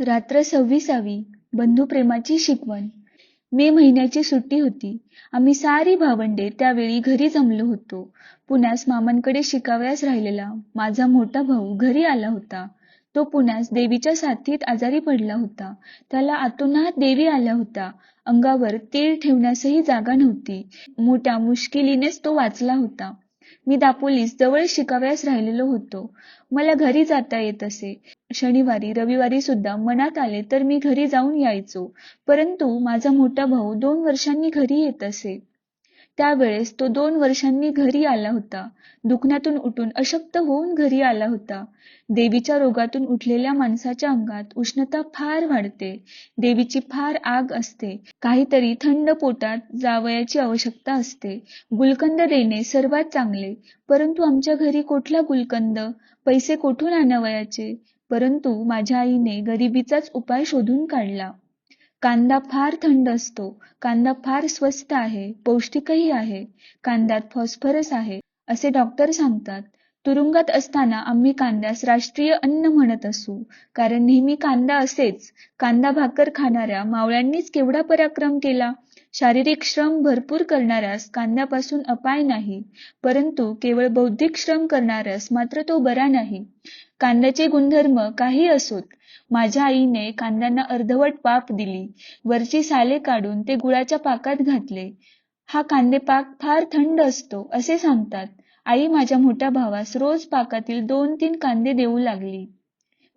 रात्र सव्वीसावी. बंधुप्रेमाची शिकवण. मे महिन्याची सुट्टी होती. आम्ही सारी भावंडे त्यावेळी घरी जमलो होतो. पुण्यास मामांकडे शिकावयास राहिलेला माझा मोठा भाऊ घरी आला होता. तो पुण्यास देवीच्या साथीत आजारी पडला होता. त्याला आतोनात देवी आल्या होता अंगावर तीळ ठेवण्यासही जागा नव्हती. मोठ्या मुश्किलीनेच तो वाचला होता. मी दापोलीस जवळ शिकाव्यास राहिलेलो होतो. मला घरी जाता येत असे. शनिवारी रविवारी सुद्धा मनात आले तर मी घरी जाऊन यायचो. परंतु माझा मोठा भाऊ दोन वर्षांनी घरी येत असे. त्यावेळेस तो दोन वर्षांनी घरी आला होता. दुखण्यातून उठून अशक्त होऊन घरी आला होता. देवीच्या रोगातून उठलेल्या माणसाच्या अंगात उष्णता फार वाढते. देवीची फार आग असते. काहीतरी थंड पोटात जावयाची आवश्यकता असते. गुलकंद देणे सर्वात चांगले. परंतु आमच्या घरी कुठला गुलकंद? पैसे कोठून आणावयाचे? परंतु माझ्या आईने गरिबीचाच उपाय शोधून काढला. कांदा फार थंड असतो. कांदा फार स्वस्त आहे पौष्टिकही आहे कांद्यात फॉस्फरस आहे असे डॉक्टर सांगतात. तुरुंगात असताना आम्ही कांद्यास राष्ट्रीय अन्न म्हणत असू कारण नेहमी कांदा असेच. कांदा भाकर खाणाऱ्या मावळ्यांनीच केवढा पराक्रम केला? शारीरिक श्रम भरपूर करणाऱ्यास कांद्यापासून अपाय नाही परंतु केवळ बौद्धिक श्रम करणाऱ्यास मात्र तो बरा नाही. कांद्याचे गुणधर्म काही असोत माझ्या आईने कांद्यांना अर्धवट पाप दिली. वरची साले काढून ते गुळाच्या पाकात घातले. हा कांदेपाक फार थंड असतो असे सांगतात. आई माझ्या मोठ्या भावास रोज पाकातील दोन तीन कांदे देऊ लागली.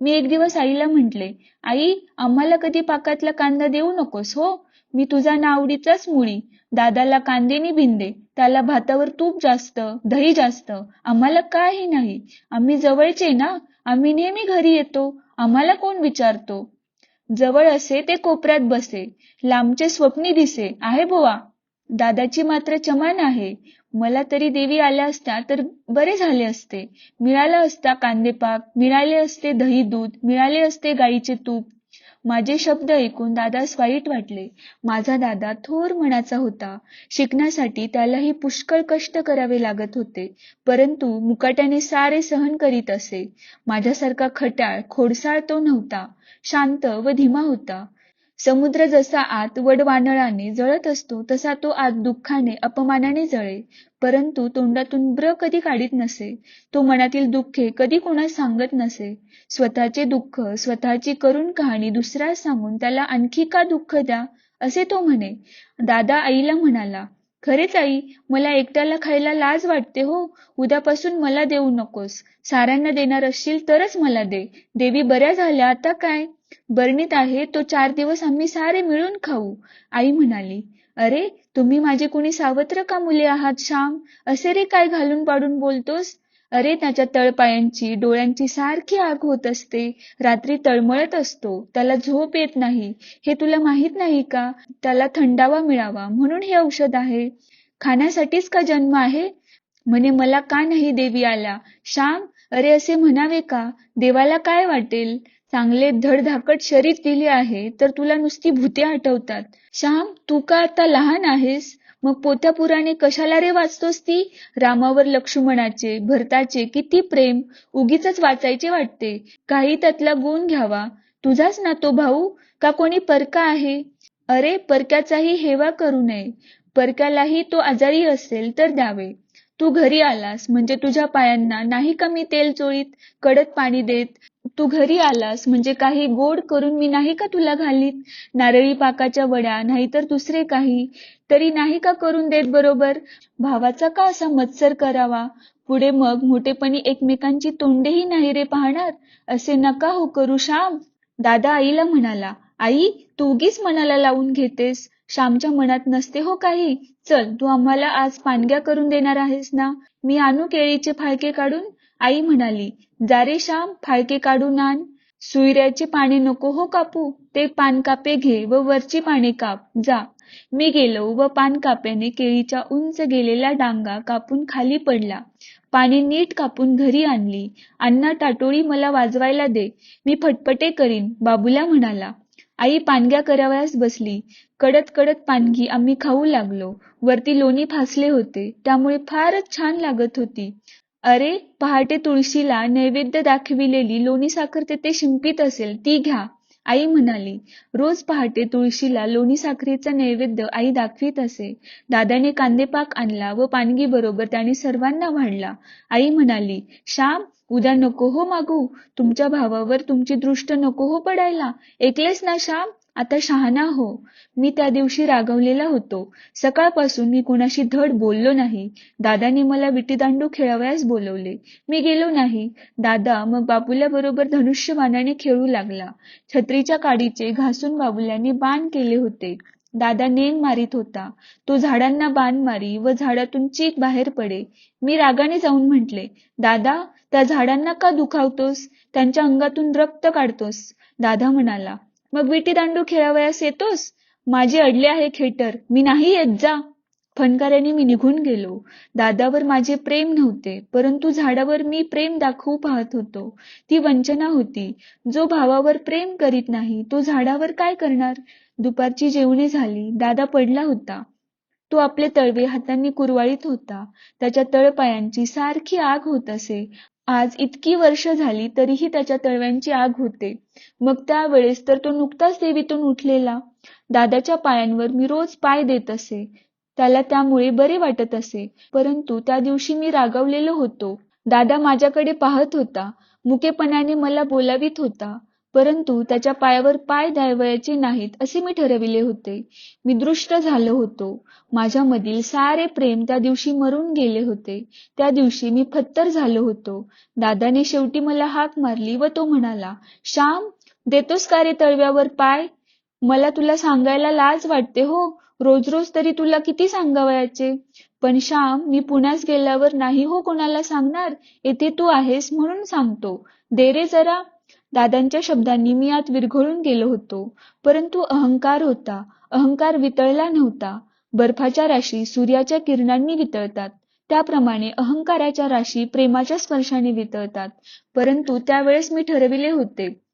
मी एक दिवस आईला म्हटले आई आम्हाला कधी पाकातला कांदा देऊ नकोस हो? मी तुझा नावडीचाच मुळी. दादाला कांदेनी भिंदे त्याला भातावर तूप जास्त दही जास्त. आम्हाला काही नाही? आम्ही जवळचे ना? आम्ही नेहमी घरी येतो आम्हाला कोण विचारतो? जवळ असे ते कोपऱ्यात बसे लांबचे स्वप्नी दिसे आहे बुवा. दादाची मात्र चमान आहे. मला तरी देवी आल्या असत्या तर बरे झाले असते. मिळाला असता कांदेपाक मिळाले असते दही दूध मिळाले असते गाईचे तूप माझे शब्द ऐकून दादास वाईट वाटले. माझा दादा थोर मनाचा होता. शिकण्यासाठी त्यालाही पुष्कळ कष्ट करावे लागत होते. परंतु मुकाट्याने सारे सहन करीत असे. माझ्यासारखा खट्याळ खोडसाळ तो नव्हता. शांत व धीमा होता. समुद्र जसा आत वडवानळाने जळत असतो तसा तो आत दुःखाने अपमानाने जळे. परंतु तोंडातून ब्र कधी काढीत नसे तो मनातील दुःखे कधी कोणास सांगत नसे. स्वतःचे दुःख स्वतःची करून कहाणी दुसऱ्यास सांगून त्याला आणखी का दुःख द्या असे तो म्हणे. दादा आईला म्हणाला खरेच आई मला एकट्याला खायला लाज वाटते हो. उद्यापासून मला देऊ नकोस. साऱ्यांना देणार असशील तरच मला दे. देवी बऱ्या झाल्या आता काय? बरणीत आहे तो चार दिवस आम्ही सारे मिळून खाऊ. आई म्हणाली अरे तुम्ही माझे कुणी सावत्र का मुले आहात श्याम असे रे काय घालून पाडून बोलतोस? अरे त्याच्या तळपायांची डोळ्यांची सारखी आग होत असते. रात्री तळमळत असतो. त्याला झोप येत नाही. हे तुला माहीत नाही का? त्याला थंडावा मिळावा. म्हणून हे औषध आहे. खाण्यासाठीच का जन्म आहे? म्हणे मला का नाही देवी आल्या श्याम अरे असे म्हणावे का? देवाला काय वाटेल? चांगले धडधाकट शरीर दिले आहे तर तुला नुसती भूते आठवतात. श्याम तू का आता लहान आहेस? मग पोथ्या पुराणे कशाला रे वाचतोस ती? रामावर लक्ष्मणाचे भरताचे किती प्रेम उगीच वाचायचे वाटते. काही त्यातला गुण घ्यावा. तुझाच ना तो भाऊ? का कोणी परका आहे? अरे परक्याचाही हेवा करू नये. परक्यालाही तो आजारी असेल तर द्यावे. तू घरी आलास म्हणजे तुझ्या पायांना नाही का मी तेल चोळीत कडक पाणी देत? तू घरी आलास म्हणजे काही गोड करून मी नाही का तुला घालीत? नारळी पाकाच्या वड्या नाहीतर दुसरे काही? तरी नाही का करून देत बरोबर? भावाचा का असा मत्सर करावा? पुढे मग मोठेपणी एकमेकांची तोंडेही नाही रे पाहणार? असे नका हो करू श्याम. दादा आईला म्हणाला आई तू उगीच मनाला लावून घेतेस. श्यामच्या मनात नसते हो काही. चल तू आम्हाला आज पानग्या करून देणार आहेस ना? मी आणू केळीचे फाळके काढून? आई म्हणाली जा रे श्याम फाळके काढून आण. सुईऱ्याचे पाने नको हो कापू. ते पान कापे घे व वरची पाने काप. जा. मी गेलो व पान काप्याने केळीच्या उंच गेलेला डांगा कापून खाली पडला. पाने नीट कापून घरी आणली. अण्णा टाटोळी मला वाजवायला दे. मी फटफटे करीन बाबूला म्हणाला. आई पानग्या करावयास बसली. कडत कडत पानगी आम्ही खाऊ लागलो. वरती लोणी फासले होते. त्यामुळे फारच छान लागत होती. अरे पहाटे तुळशीला नैवेद्य दाखविलेली लोणी साखर तेथे शिंपीत असेल ती घ्या. आई म्हणाली रोज पहाटे तुळशीला लोणी साखरेचा नैवेद्य आई दाखवीत असे. दादाने कांदेपाक आणला व पानगी बरोबर त्याने सर्वांना वाढला आई म्हणाली श्याम उद्या नको हो मागू. तुमच्या भावावर तुमची दृष्ट नको हो पडायला. ऐकलेस ना श्याम? आता शहाणा हो. मी त्या दिवशी रागवलेला होतो. सकाळपासून मी कोणाशी धड बोललो नाही. दादाने मला विटीदांडू खेळावयास बोलवले. मी गेलो नाही. दादा मग बाबुल्या बरोबर धनुष्यबाणाने खेळू लागला. छत्रीच्या काडीचे घासून बाबुल्याने बाण केले होते. दादा नेम मारीत होता. तो झाडांना बाण मारी व झाडातून चीक बाहेर पडे. मी रागाने जाऊन म्हटले दादा त्या झाडांना का दुखावतोस? त्यांच्या अंगातून रक्त काढतोस. दादा म्हणाला मग विटी दांडू खेळावयास येतोस? माझे अडले आहे खेटर. मी नाही येत जा. फनकाऱ्याने मी निघून गेलो. दादावर माझे प्रेम नव्हते परंतु झाडावर मी प्रेम दाखवू पाहत होतो. ती वंचना होती. जो भावावर प्रेम करीत नाही तो झाडावर काय करणार? दुपारची जेवणी झाली. दादा पडला होता. तो आपले तळवे हातांनी कुरवाळीत होता. त्याच्या तळपायांची सारखी आग होत असे. आज इतकी वर्ष झाली तरीही त्याच्या तळव्यांची आग होते. मग त्यावेळेस तर तो नुकताच देवीतून उठलेला. दादाच्या पायांवर मी रोज पाय देत असे. त्याला त्यामुळे बरे वाटत असे. परंतु त्या दिवशी मी रागावलेलो होतो. दादा माझ्याकडे पाहत होता. मुकेपणाने मला बोलावीत होता. परंतु त्याच्या पायावर पाय द्यावयाचे नाहीत असे मी ठरविले होते. मी दृष्ट झालो होतो. माझ्यामधील सारे प्रेम त्या दिवशी मरून गेले होते. त्या दिवशी मी फत्तर झालो होतो. दादाने शेवटी मला हाक मारली व तो म्हणाला श्याम देतोस का रे तळव्यावर पाय? मला तुला सांगायला लाज वाटते हो. रोज रोज तरी तुला किती सांगावयाचे? पण श्याम मी पुण्यास गेल्यावर नाही हो कोणाला सांगणार? येथे तू आहेस म्हणून सांगतो. दे रे जरा. दादांच्या शब्दांनी मी आत विरघळून गेलो होतो. परंतु अहंकार होता. अहंकार वितळला नव्हता. बर्फाच्या राशी सूर्याच्या किरणांनी वितळतात. त्याप्रमाणे अहंकाराच्या राशी प्रेमाच्या स्पर्शाने वितळतात. परंतु त्यावेळेस मी ठरविले होते.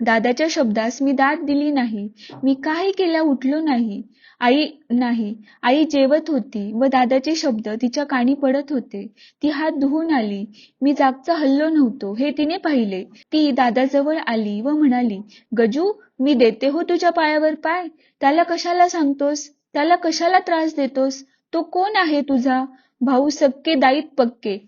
दादाच्या शब्दास मी दाद दिली नाही. मी काही केल्या उठलो नाही. आई नाही. आई जेवत होती व दादाचे शब्द तिच्या कानी पडत होते. ती हात धुवून आली. मी जागचा हल्लो नव्हतो. हे तिने पाहिले. ती दादाजवळ आली व म्हणाली गजू मी देते हो तुझ्या पायावर पाय. त्याला कशाला सांगतोस? त्याला कशाला त्रास देतोस? तो कोण आहे तुझा? भाऊ सक्के दाईत पक्के.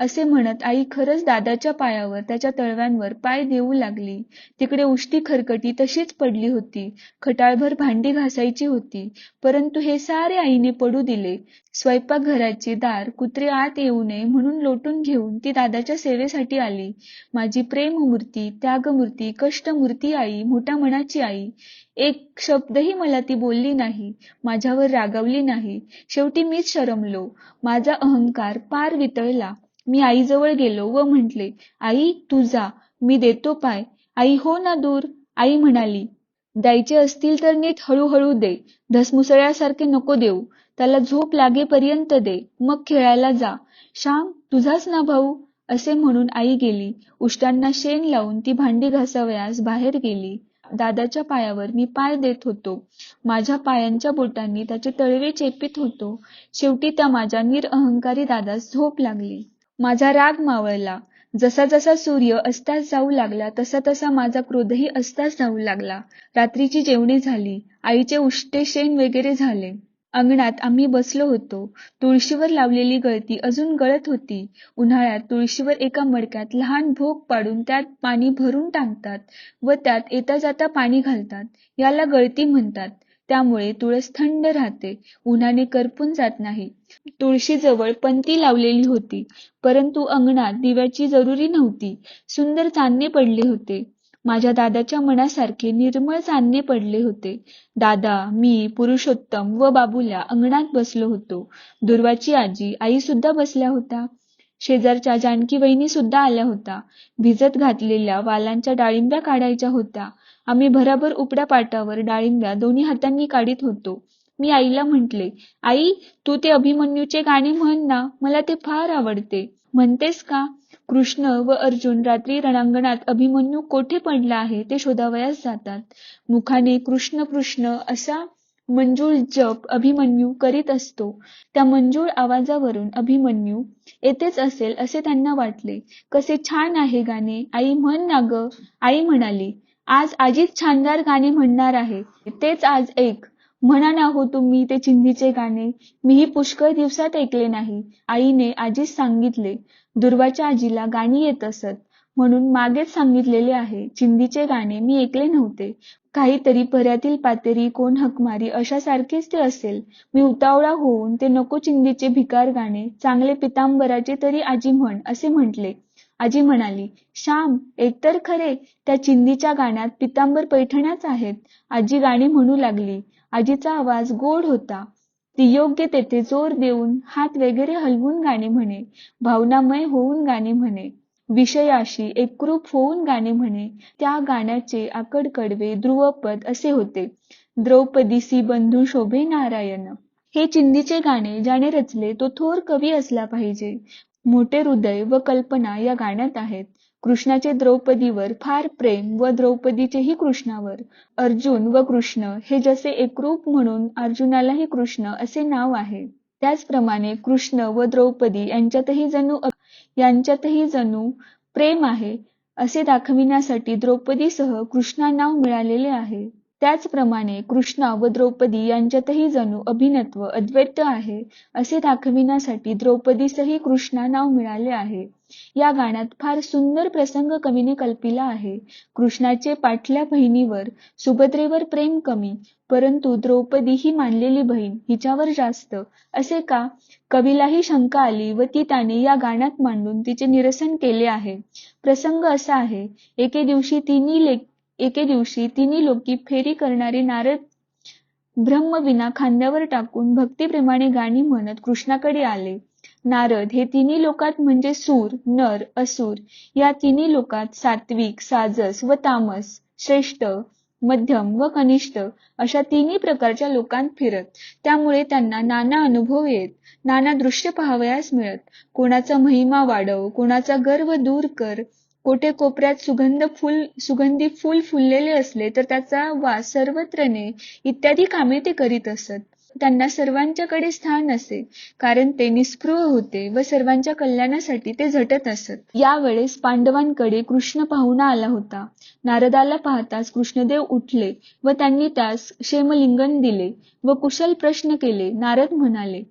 असे म्हणत आई खरंच दादाच्या पायावर त्याच्या तळव्यांवर पाय देऊ लागली. तिकडे उष्टी खरकटी तशीच पडली होती. खटाळभर भांडी घासायची होती. परंतु हे सारे आईने पडू दिले. स्वयंपाकघराचे दार कुत्रे आत येऊ नये म्हणून लोटून घेऊन ती दादाच्या सेवेसाठी आली. माझी प्रेममूर्ती त्यागमूर्ती कष्टमूर्ती आई मोठ्या मनाची आई. एक शब्दही मला ती बोलली नाही. माझ्यावर रागवली नाही. शेवटी मीच शरमलो. माझा अहंकार पार वितळला. मी आईजवळ गेलो व म्हटले आई तू जा मी देतो पाय. आई हो ना दूर. आई म्हणाली द्यायचे असतील तर नीट हळूहळू दे. धसमुसळ्यासारखे नको देऊ. त्याला झोप लागेपर्यंत दे. मग खेळायला जा. श्याम तुझाच ना भाऊ? असे म्हणून आई गेली. उष्टांना शेण लावून ती भांडी घासावयास बाहेर गेली. दादाच्या पायावर मी पाय देत होतो. माझ्या पायांच्या बोटांनी त्याचे तळवे चेपित होतो. शेवटी त्या माझ्या निरअहंकारी दादास झोप लागली. माझा राग मावळला. जसा जसा सूर्य अस्तास जाऊ लागला तसा तसा माझा क्रोधही अस्तास जाऊ लागला. रात्रीची जेवणी झाली. आईचे उष्टे शेण वगैरे झाले. अंगणात आम्ही बसलो होतो. तुळशीवर लावलेली गळती अजून गळत होती. उन्हाळ्यात तुळशीवर एका मडक्यात लहान भोग पाडून त्यात पाणी भरून टाकतात व त्यात येता जाता पाणी घालतात. याला गळती म्हणतात. त्यामुळे तुळस थंड राहते उन्हाने करपून जात नाही. तुळशीजवळ पंती लावलेली होती परंतु अंगणात दिव्याची जरुरी नव्हती. सुंदर चांदणे पडले होते. माझ्या दादाच्या मनासारखे निर्मळ चांदणे पडले होते. दादा मी पुरुषोत्तम व बाबुल्या अंगणात बसलो होतो. दुर्वाची आजी आई सुद्धा बसल्या होत्या. शेजारच्या जानकी वहिनी सुद्धा आल्या होत्या. भिजत घातलेल्या वालांच्या डाळिंब्या काढायच्या होत्या. आम्ही भराभर उपड्या पाटावर डाळिंब्या दोन्ही हातांनी काढीत होतो. मी आईला म्हटले आई तू ते अभिमन्यूचे गाणे म्हण ना मला ते फार आवडते. म्हणतेस का? कृष्ण व अर्जुन रात्री रणांगणात अभिमन्यू कोठे पडला आहे ते शोधावयास जातात. मुखाने कृष्ण कृष्ण असा मंजूळ जप अभिमन्यू करीत असतो. त्या मंजूळ आवाजावरून अभिमन्यू येतेच असेल असे त्यांना वाटले. कसे छान आहे गाणे. आई म्हण ना ग. आई म्हणाली आज आजीच छानदार गाणे म्हणणार आहे. तेच आज एक. म्हणा ना हो तुम्ही ते चिंधीचे गाणे. मीही पुष्कळ दिवसात ऐकले नाही. आईने आजीच सांगितले दुर्वाच्या आजीला गाणी येत असत. म्हणून मागेच सांगितलेले आहे चिंधीचे गाणे मी ऐकले नव्हते. काहीतरी पर्यातील पातेरी कोण हकमारी अशा सारखेच ते असेल. मी उतावळा होऊन ते नको चिंधीचे भिकार गाणे चांगले पितांबराचे तरी आजी म्हण असे म्हटले. आजी म्हणाली श्याम एकतर खरे त्या चिंधीच्या गाण्यात पितांबर पैठण्याच आहेत. आजी गाणी म्हणू लागली. आजीचा आवाज गोड होता. ती योग्य तेथे जोर देऊन हात वगैरे हलवून गाणी म्हणे भावनामय होऊन गाणी म्हणे विषयाशी एकरूप होऊन गाणे म्हणे त्या गाण्याचे आकड कडवे ध्रुवपद असे होते. द्रौपदीसी बंधू शोभे नारायण हे चिंदीचे गाणे ज्याने रचले तो थोर कवी असला पाहिजे. मोठे हृदय व कल्पना या गाण्यात आहेत. कृष्णाचे द्रौपदीवर फार प्रेम व द्रौपदीचेही कृष्णावर. अर्जुन व कृष्ण हे जसे एकरूप म्हणून अर्जुनालाही कृष्ण असे नाव आहे. त्याचप्रमाणे कृष्ण व द्रौपदी यांच्यातही जणू यांच्यातही जणू प्रेम आहे असे दाखविण्यासाठी द्रौपदीसह कृष्णा नाव मिळालेले आहे. त्याचप्रमाणे कृष्णा व द्रौपदी यांच्यातही जणू अभिनत्व अद्वैत आहे असे दाखविण्यासाठी द्रौपदीसही कृष्णा नाव मिळाले आहे. या गाण्यात फार सुंदर प्रसंग कवीने कल्पिला आहे. कृष्णाचे पाठल्या बहिणीवर सुभद्रेवर प्रेम कमी परंतु द्रौपदी ही मानलेली बहीण हिच्यावर जास्त असे का? कवीलाही शंका आली व ती त्याने या गाण्यात मांडून तिचे निरसन केले आहे. प्रसंग असा आहे एके दिवशी तिन्ही लेख एके दिवशी तिन्ही लोकी फेरी करणारे नारद ब्रह्मविना खांद्यावर टाकून भक्तीप्रमाणे गाणी म्हणत कृष्णाकडे आले. नारद हे तिन्ही लोकात म्हणजे सूर नर असुर या तिन्ही लोकात सात्विक साजस व तामस श्रेष्ठ मध्यम व कनिष्ठ अशा तिन्ही प्रकारच्या लोकांत फिरत. त्यामुळे त्यांना नाना अनुभव येत नाना दृश्य पाहावयास मिळत. कोणाचा महिमा वाढव कोणाचा गर्व दूर कर कोठे कोपऱ्यात सुगंध फुल सुगंधी फुल फुललेले असले तर त्याचा वास सर्वत्र ने इत्यादी कामे ते करीत असत. त्यांना सर्वांच्याकडे स्थान असे कारण ते निस्पृह होते व सर्वांच्या कल्याणासाठी ते झटत असत. यावेळेस पांडवांकडे कृष्ण पाहुणा आला होता. नारदाला पाहताच कृष्णदेव उठले व त्यांनी त्यास क्षेमलिंगन दिले व कुशल प्रश्न केले. नारद म्हणाले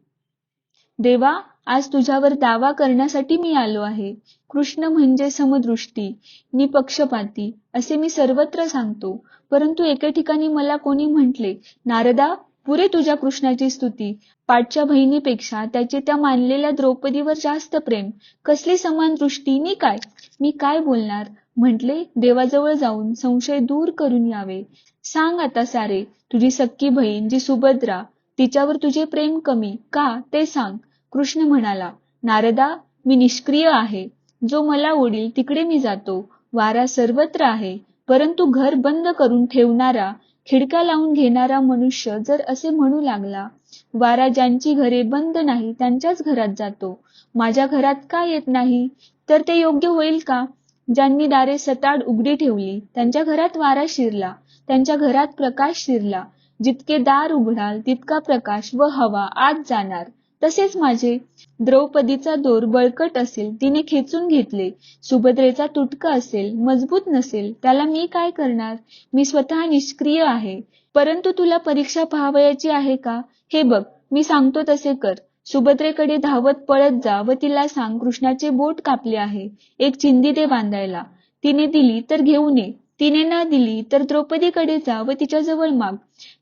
देवा आज तुझ्यावर दावा करण्यासाठी मी आलो आहे. कृष्ण म्हणजे समदृष्टी निपक्षपाती असे मी सर्वत्र सांगतो. परंतु एके ठिकाणी मला कोणी म्हटले नारदा पुरे तुझ्या कृष्णाची स्तुती. पाठच्या बहिणीपेक्षा त्याचे त्या मानलेल्या द्रौपदीवर जास्त प्रेम. कसली समान दृष्टी नी काय? मी काय बोलणार? म्हटले देवाजवळ जाऊन संशय दूर करून यावे. सांग आता सारे तुझी सक्की बहीण जी सुभद्रा तिच्यावर तुझे प्रेम कमी का? ते सांग. कृष्ण म्हणाला नारदा मी निष्क्रिय आहे. जो मला ओढील तिकडे मी जातो. वारा सर्वत्र आहे. परंतु घर बंद करून ठेवणारा खिडक्या लावून घेणारा मनुष्य जर असे म्हणू लागला वारा ज्यांची घरे बंद नाही त्यांच्याच घरात जातो. माझ्या घरात का येत नाही? तर ते योग्य होईल का? ज्यांनी दारे सताड उघडी ठेवली त्यांच्या घरात वारा शिरला त्यांच्या घरात प्रकाश शिरला. जितके दार उघडाल तितका प्रकाश व हवा आत जाणार. तसेच माझे द्रौपदीचा दोर बळकट असेल तिने खेचून घेतले. सुभद्रेचा तुटका असेल मजबूत नसेल त्याला मी काय करणार? मी स्वतः निष्क्रिय आहे. परंतु तुला परीक्षा पाहावयाची आहे का? हे बघ मी सांगतो तसे कर. सुभद्रेकडे धावत पळत जा व तिला सांग कृष्णाचे बोट कापले आहे. एक चिंदी दे बांधायला. तिने दिली तर घेऊन ये. तिने ना दिली तर द्रौपदीकडे जा व तिच्याजवळ माग.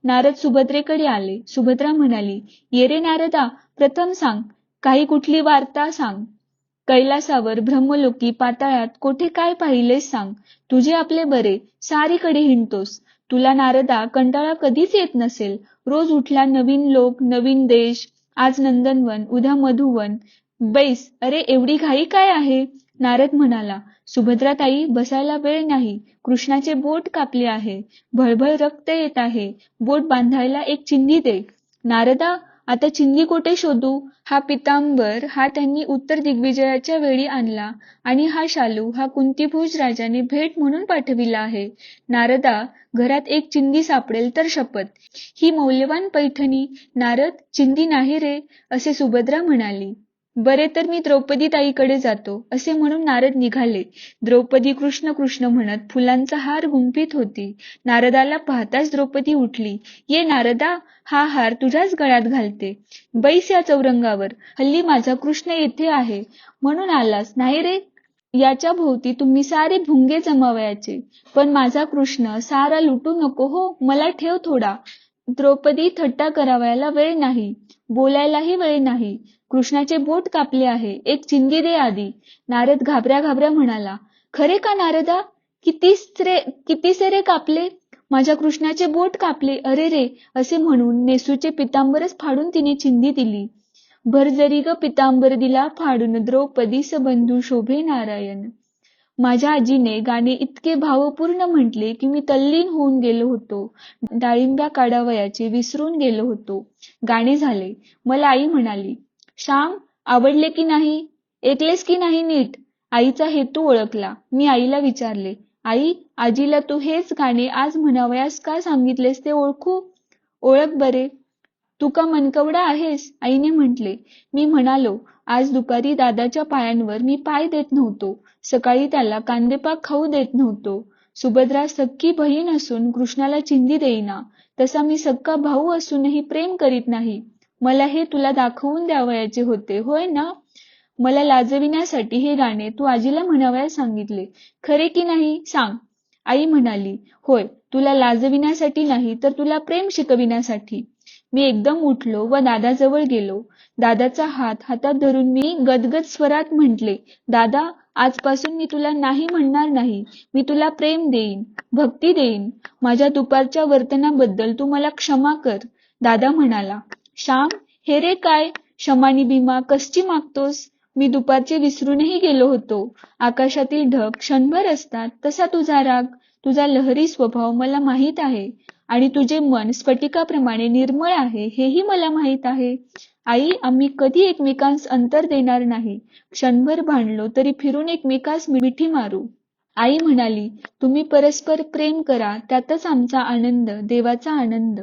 नारद सुभद्रेकडे आले. सुभद्रा म्हणाली ये रे नारदा प्रथम सांग काही कुठली वार्ता सांग. कैलासावर ब्रह्मलोकी पाताळात कोठे काय पाहिलेस सांग. तुझे आपले बरे सारीकडे हिंडतोस. तुला नारदा कंटाळा कधीच येत नसेल. रोज उठला नवीन लोक नवीन देश. आज नंदनवन उद्या मधुवन. बैस अरे एवढी घाई काय आहे? नारद म्हणाला सुभद्राताई बसायला वेळ नाही. कृष्णाचे बोट कापले आहे. भळभळ रक्त येत आहे. बोट बांधायला एक चिंधी दे. नारदा आता चिंधी कोठे शोधू? हा पितांबर हा त्यांनी उत्तर दिग्विजयाच्या वेळी आणला आणि हा शालू हा कुंतीभोज राजाने भेट म्हणून पाठविला आहे. नारदा घरात एक चिंदी सापडेल तर शपथ. ही मौल्यवान पैठणी. नारद चिंदी नाही रे असे सुभद्रा म्हणाली. बरे तर मी द्रौपदी ताईकडे जातो असे म्हणून नारद निघाले. द्रौपदी कृष्ण कृष्ण म्हणत फुलांचा हार गुंफीत होती. नारदाला पाहताच द्रौपदी उठली. ये नारदा हा हार तुझ्याच गळ्यात घालते. बैस या चौरंगावर. हल्ली माझा कृष्ण येथे आहे म्हणून आलास. नाही रे. याच्या भोवती तुम्ही सारे भुंगे जमावयाचे. पण माझा कृष्ण सारा लुटू नको हो. मला ठेव थोडा. द्रौपदी थट्टा करावयाला वेळ नाही बोलायलाही वेळ नाही. कृष्णाचे बोट कापले आहे एक चिंगी दे आधी नारद घाबऱ्या घाबऱ्या म्हणाला खरे का नारदा? किती स्त्रे किती सेरे कापले? माझ्या कृष्णाचे बोट कापले. अरे रे असे म्हणून नेसूचे पितांबरच फाडून तिने चिंदी दिली. भरजरी ग पितांबर दिला फाडून द्रौपदी बंधू शोभे नारायण. माझ्या आजीने गाणे इतके भावपूर्ण म्हटले की मी तल्लीन होऊन गेलो होतो. डाळिंब्या काढावयाचे विसरून गेलो होतो. गाणे झाले. मला आई म्हणाली श्याम आवडले की नाही? ऐकलेस की नाही नीट? आईचा हेतू ओळखला. मी आईला विचारले आई आजीला तू हेच गाणे आज म्हणावयास का सांगितलेस ते ओळखू? ओळख बरे. तू का मनकवडा आहेस? आईने म्हटले. मी म्हणालो आज दुपारी दादाच्या पायांवर मी पाय देत नव्हतो. सकाळी त्याला कांदेपाक खाऊ देत नव्हतो. सुभद्रा सक्की बहीण असून कृष्णाला चिंधी देईना. तसा मी सक्का भाऊ असूनही प्रेम करीत नाही. मला हे तुला दाखवून द्यावयाचे होते होय ना? मला लाजविण्यासाठी हे गाणे तू आजीला म्हणावयास सांगितले. खरे की नाही? सांग. आई म्हणाली होय तुला लाजविण्यासाठी नाही तर तुला प्रेम शिकविण्यासाठी. मी एकदम उठलो व दादाजवळ गेलो. दादाचा हात हातात धरून मी गदगद स्वरात म्हटले दादा आजपासून मी तुला नाही म्हणणार नाही. मी तुला प्रेम देईन भक्ती देईन. माझ्या दुपारच्या वर्तनाबद्दल तू मला क्षमा कर. दादा म्हणाला श्याम हे रे काय? क्षमानी भीमा कसची मागतोस? मी दुपारचे विसरूनही गेलो होतो. आकाशातील ढग क्षणभर असतात. तसा तुझा राग तुझा लहरी स्वभाव मला माहीत आहे. आणि तुझे मन स्फटिकाप्रमाणे निर्मळ आहे हेही मला माहीत आहे. आई आम्ही कधी एकमेकांस अंतर देणार नाही. क्षणभर भांडलो तरी फिरून एकमेकास मिठी मारू. आई म्हणाली तुम्ही परस्पर प्रेम करा त्यातच आमचा आनंद देवाचा आनंद.